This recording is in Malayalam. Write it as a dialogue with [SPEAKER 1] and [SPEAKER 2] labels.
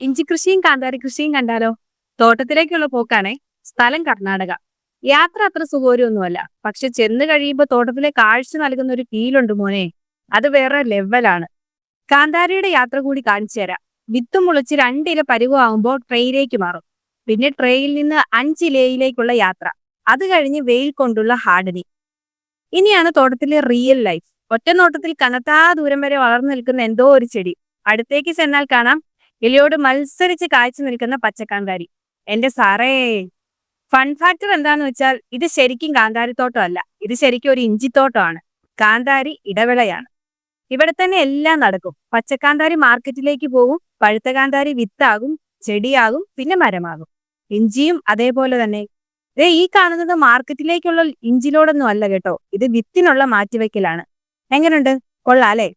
[SPEAKER 1] ഇഞ്ചി കൃഷിയും കാന്താരി കൃഷിയും കണ്ടാലോ? തോട്ടത്തിലേക്കുള്ള പോക്കാണേ. സ്ഥലം കർണാടക. യാത്ര അത്ര സുഖകരമൊന്നുമല്ല. പക്ഷെ ചെന്ന് കഴിയുമ്പോൾ തോട്ടത്തിലെ കാഴ്ച നൽകുന്ന ഒരു ഫീലുണ്ട് മോനെ. അത് വേറെ ലെവലാണ്. കാന്താരിയുടെ യാത്ര കൂടി കാണിച്ചു തരാം. വിത്ത് മുളച്ച് രണ്ടില പരുവമാകുമ്പോൾ ട്രെയിലേക്ക് മാറും. പിന്നെ ട്രെയിൽ നിന്ന് അഞ്ചിലയിലേക്കുള്ള യാത്ര. അത് കഴിഞ്ഞ് വെയിൽ കൊണ്ടുള്ള ഹാർഡനിങ് ഇനിയാണ് തോട്ടത്തിലെ റിയൽ ലൈഫ്. ഒറ്റ നോട്ടത്തിൽ കനത്താ ദൂരം വരെ വളർന്നു നിൽക്കുന്ന എന്തോ ഒരു ചെടി. അടുത്തേക്ക് ചെന്നാൽ കാണാം. ഇലയോട് മത്സരിച്ച് കാഴ്ച നിൽക്കുന്ന പച്ചക്കാന്താരി. എന്റെ സാറേ ഫൺ ഫാക്ടർ എന്താന്ന് വെച്ചാൽ ഇത് ശരിക്കും കാന്താരിത്തോട്ടം അല്ല. ഇത് ശരിക്കും ഒരു ഇഞ്ചിത്തോട്ടമാണ്. കാന്താരി ഇടവിളയാണ്. ഇവിടെ തന്നെ എല്ലാം നടക്കും. പച്ചക്കാന്താരി മാർക്കറ്റിലേക്ക് പോകും പഴുത്ത കാന്താരി വിത്താകും ചെടിയാകും പിന്നെ മരമാകും. ഇഞ്ചിയും അതേപോലെ തന്നെ. ദേ ഈ കാണുന്നത് മാർക്കറ്റിലേക്കുള്ള ഇഞ്ചിലോടൊന്നും അല്ല കേട്ടോ. ഇത് വിത്തിനുള്ള മാറ്റിവെക്കലാണ്. എങ്ങനെയുണ്ട് കൊള്ളാം അല്ലേ?